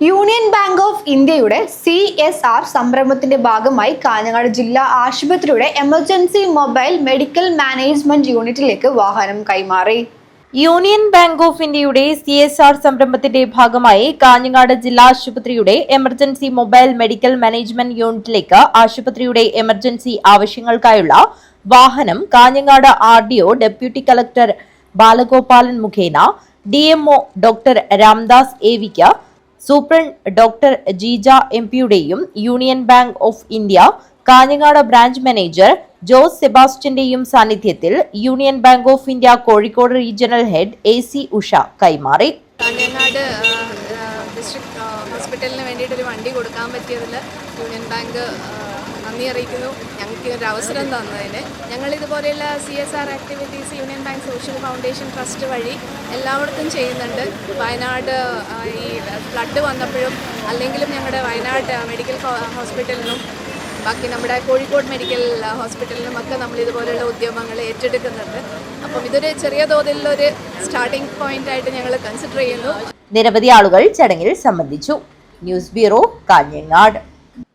Union bank of ഇന്ത്യയുടെ C S R സംരംഭത്തിന്റെ ഭാഗമായി കാഞ്ഞങ്ങാട് ജില്ലാ ആശുപത്രിയുടെ എമർജൻസി മൊബൈൽ മെഡിക്കൽ മാനേജ്മെന്റ് യൂണിറ്റിലേക്ക് വാഹനം കൈമാറി. യൂണിയൻ ബാങ്ക് ഓഫ് ഇന്ത്യയുടെ സി എസ് ആർ സംരംഭത്തിന്റെ ഭാഗമായി കാഞ്ഞങ്ങാട് ജില്ലാ ആശുപത്രിയുടെ എമർജൻസി മൊബൈൽ മെഡിക്കൽ മാനേജ്മെന്റ് യൂണിറ്റിലേക്ക് ആശുപത്രിയുടെ എമർജൻസി ആവശ്യങ്ങൾക്കായുള്ള വാഹനം Kanhangad R D O deputy collector Balagopalan മുഖേന D M O doctor Ramdas A wick superintendent doctor Jeeja M പിയുടെയും Union Bank of India Kanhangad branch manager Jose സെബാസ്റ്റ്യന്റെയും സാന്നിധ്യത്തിൽ Union Bank of India Kozhikode regional head A C Usha കൈമാറി. District ഹോസ്പിറ്റലിന് വേണ്ടിയിട്ടൊരു വണ്ടി കൊടുക്കാൻ പറ്റിയതിൽ union bank നന്ദി അറിയിക്കുന്നു. ഞങ്ങൾക്ക് ഒരു അവസരം തന്നതിന്. ഞങ്ങൾ ഇതുപോലെയുള്ള C S R activities Union Bank social foundation trust വഴി എല്ലായിടത്തും ചെയ്യുന്നുണ്ട്. വയനാട് ഈ ഫ്ലഡ് വന്നപ്പോഴും അല്ലെങ്കിലും ഞങ്ങളുടെ വയനാട് മെഡിക്കൽ ഹോസ്പിറ്റലിനും ബാക്കി നമ്മുടെ കോഴിക്കോട് മെഡിക്കൽ ഹോസ്പിറ്റലിനും ഒക്കെ നമ്മൾ ഇതുപോലെയുള്ള ഉദ്യമങ്ങൾ ഏറ്റെടുക്കുന്നുണ്ട്. അപ്പം ഇതൊരു ചെറിയ തോതിലുള്ളൊരു സ്റ്റാർട്ടിംഗ് പോയിന്റ് ആയിട്ട് ഞങ്ങൾ കൺസിഡർ ചെയ്യുന്നു. നിരവധി ആളുകൾ ചടങ്ങിൽ സംബന്ധിച്ചു. News bureau Kanhangad.